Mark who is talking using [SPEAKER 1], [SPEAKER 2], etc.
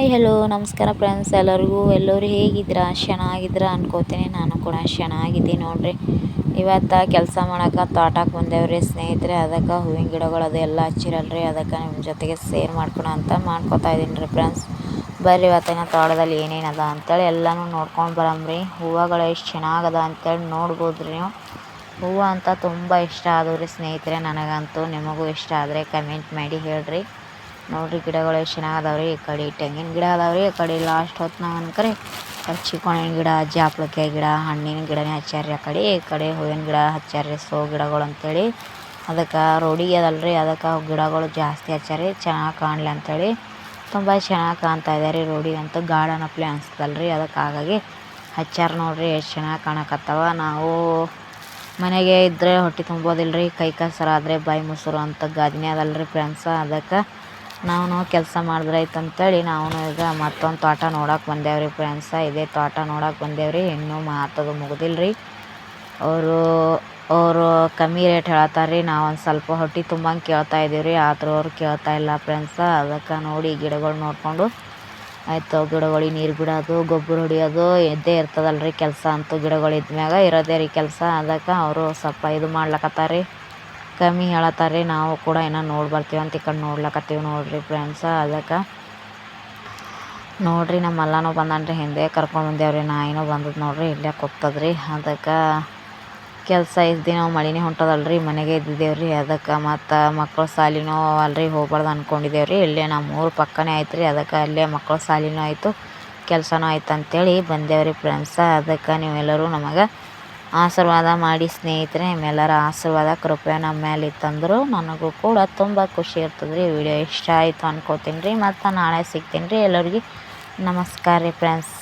[SPEAKER 1] Hi hello ನಮಸ್ಕಾರ friends ಎಲ್ಲರಿಗೂ, ಎಲ್ಲರೂ ಹೇಗಿದ್ದೀರಾ? ಚೆನ್ನಾಗಿದ್ದೀರಾ ಅನ್ಕೋತೀನಿ. ನಾನು ಕೂಡ ಚೆನ್ನಾಗಿದ್ದೀನಿ ನೋಡಿರಿ. ಇವತ್ತು ಕೆಲಸ ಮಾಡೋಕೆ ತೋಟಕ್ಕೆ ಬಂದೇವ್ರಿ ಸ್ನೇಹಿತರೆ. ಅದಕ್ಕೆ ಹೂವಿನ ಗಿಡಗಳು ಅದೆಲ್ಲ ಹಚ್ಚಿರಲ್ರಿ. ಅದಕ್ಕೆ ನಿಮ್ಮ ಜೊತೆಗೆ ಸೇರ್ ಮಾಡ್ಕೊಳ ಅಂತ ಮಾಡ್ಕೊತಾ ಇದ್ದೀನಿ ರೀ ಫ್ರೆಂಡ್ಸ್ ಬರ್ರಿ ಇವತ್ತಿನ ತೋಟದಲ್ಲಿ ಏನೇನದ ಅಂತೇಳಿ ಎಲ್ಲನೂ ನೋಡ್ಕೊಂಡು ಬರಮ್ರಿ ಹೂವುಗಳು ಎಷ್ಟು ಚೆನ್ನಾಗದ ಅಂತೇಳಿ ನೋಡ್ಬೋದು ರೀ ನೀವು. ಹೂವು ಅಂತ ತುಂಬ ಇಷ್ಟ ಆದವು ರೀ ಸ್ನೇಹಿತರೆ. ನನಗಂತೂ ನಿಮಗೂ ಇಷ್ಟ ಆದರೆ ಕಮೆಂಟ್ ಮಾಡಿ ಹೇಳ್ರಿ. ನೋಡ್ರಿ ಗಿಡಗಳು ಎಷ್ಟು ಚೆನ್ನಾಗಿ ಅದಾವ್ರಿ ಈ ಕಡೆ ತೆಂಗಿನ ಗಿಡ ಅದಾವ್ರಿ ಈ ಕಡೆ ಲಾಸ್ಟ್ ಹೊತ್ತು ನಾವು ಅನ್ಕರಿ ಚಿಕ್ಕೋಣಿನ ಗಿಡ ಜಾಪಳಕಾಯಿ ಗಿಡ, ಹಣ್ಣಿನ ಗಿಡನೇ ಹಚ್ಚಾರ್ರಿ ಆ ಕಡೆ, ಈ ಕಡೆ ಹೂವಿನ ಗಿಡ ಹಚ್ಚಾರ್ರಿ ಸೋ ಗಿಡಗಳು ಅಂತೇಳಿ. ಅದಕ್ಕೆ ರೋಡಿಗೆ ಅದಲ್ರಿ, ಅದಕ್ಕೆ ಗಿಡಗಳು ಜಾಸ್ತಿ ಹಚ್ಚಾರಿ ಚೆನ್ನಾಗಿ ಕಾಣಲಿ ಅಂತೇಳಿ. ತುಂಬ ಚೆನ್ನಾಗಿ ಕಾಣ್ತಾ ಇದೆ ರೀ ರೋಡಿಗಂತೂ ಗಾರ್ಡನ್ ಅಪ್ಲೆ ಅನಿಸ್ತದಲ್ರಿ ಅದಕ್ಕೆ ಹಾಗಾಗಿ ಹಚ್ಚಾರ ನೋಡ್ರಿ, ಎಷ್ಟು ಚೆನ್ನಾಗಿ ಕಾಣಕತ್ತವ. ನಾವು ಮನೆಗೆ ಇದ್ದರೆ ಹೊಟ್ಟೆ ತುಂಬೋದಿಲ್ರಿ, ಕೈ ಕಸರಾದರೆ ಬಾಯಿ ಮೊಸರು ಅಂತ ಗಾದಿನೇ ಅದಲ್ರಿ ಫ್ರೆಂಡ್ಸ ಅದಕ್ಕೆ ನಾವು ಕೆಲಸ ಮಾಡಿದ್ರೆ ಆಯ್ತು ಅಂತೇಳಿ ನಾವು ಈಗ ಮತ್ತೊಂದು ತೋಟ ನೋಡಕ್ಕೆ ಬಂದೇವ್ರಿ ಫ್ರೆಂಡ್ಸ ಇದೇ ತೋಟ ನೋಡಕ್ಕೆ ಬಂದೇವ್ರಿ. ಇನ್ನೂ ಮಾತದು ರೀ ಅವರು ಅವರು ಕಮ್ಮಿ ರೇಟ್ ಹೇಳ್ತಾರೆ ರೀ ನಾವು ಒಂದು ಸ್ವಲ್ಪ ಹೊಟ್ಟೆ ತುಂಬಂಗೆ ಕೇಳ್ತಾ ಇದ್ದೀವಿ ರೀ ಆದರೂ ಅವ್ರು ಕೇಳ್ತಾ ಇಲ್ಲ ಫ್ರೆಂಡ್ಸ ಅದಕ್ಕೆ ನೋಡಿ ಗಿಡಗಳು ನೋಡಿಕೊಂಡು. ಆಯಿತು ಗಿಡಗಳಿಗೆ ನೀರು ಬಿಡೋದು, ಗೊಬ್ಬರ ಹೊಡಿಯೋದು ಇದ್ದೇ ರೀ ಕೆಲಸ ಅಂತೂ. ಗಿಡಗಳು ಇದ್ಮ್ಯಾಗ ಇರೋದೇ ರೀ ಕೆಲಸ. ಅದಕ್ಕೆ ಅವರು ಸ್ವಲ್ಪ ಇದು ಮಾಡ್ಲಕತ್ತಾರೆ ರೀ ಕಮ್ಮಿ ಹೇಳತ್ತಾರ ನಾವು ಕೂಡ ಏನೋ ನೋಡಿ ಬರ್ತೀವಿ ಅಂತ ಈ ಕಡೆ ನೋಡ್ಲಕತ್ತೀವಿ ನೋಡ್ರಿ ಫ್ರೆಂಡ್ಸ್ ಅದಕ್ಕೆ ನೋಡ್ರಿ ನಮ್ಮ ಅಲ್ಲನೂ ಬಂದಾನ್ರಿ, ಹಿಂದೆ ಕರ್ಕೊಂಡು ಬಂದೇವ್ರಿ. ನಾಯಿನೂ ಬಂದದ್ದು ನೋಡ್ರಿ, ಇಲ್ಲೇ ಕೂತದ್ರಿ ಅದಕ್ಕೆ ಕೆಲಸ ದಿನ ಮಳಿನೇ ಹೊಂಟದಲ್ರಿ, ಮನೆಗೆ ಇದ್ದಿದ್ದೇವ್ರಿ. ಅದಕ್ಕೆ ಮತ್ತು ಮಕ್ಕಳ ಸಾಲಿನೂ ಅಲ್ರಿ ಹೋಗ್ಬಾರ್ದು ಅಂದ್ಕೊಂಡಿದ್ದೇವ್ರಿ ಇಲ್ಲೇ ನಮ್ಮ ಊರು ಪಕ್ಕನೇ ಆಯ್ತು ರೀ ಅದಕ್ಕೆ ಅಲ್ಲೇ ಮಕ್ಕಳ ಸಾಲಿನೂ ಆಯಿತು, ಕೆಲಸನೂ ಆಯ್ತು ಅಂತೇಳಿ ಬಂದೇವ್ರಿ ಫ್ರೆಂಡ್ಸ ಅದಕ್ಕೆ ನೀವೆಲ್ಲರೂ ನಮಗೆ ಆಶೀರ್ವಾದ ಮಾಡಿ ಸ್ನೇಹಿತರೆ, ನಿಮ್ಮೆಲ್ಲರ ಆಶೀರ್ವಾದ, ಕೃಪೆ ನಮ್ಮ ಮೇಲೆ ಇತ್ತಂದ್ರು ನನಗೂ ಕೂಡ ತುಂಬ ಖುಷಿ ಇರ್ತದೆ ರೀ ವಿಡಿಯೋ ಇಷ್ಟ ಆಯಿತು ಅನ್ಕೋತೀನಿ ರೀ. ಮತ್ತು ನಾಳೆ ಸಿಗ್ತೀನಿ ರೀ. ಎಲ್ಲರಿಗೆ ನಮಸ್ಕಾರ ರೀ ಫ್ರೆಂಡ್ಸ್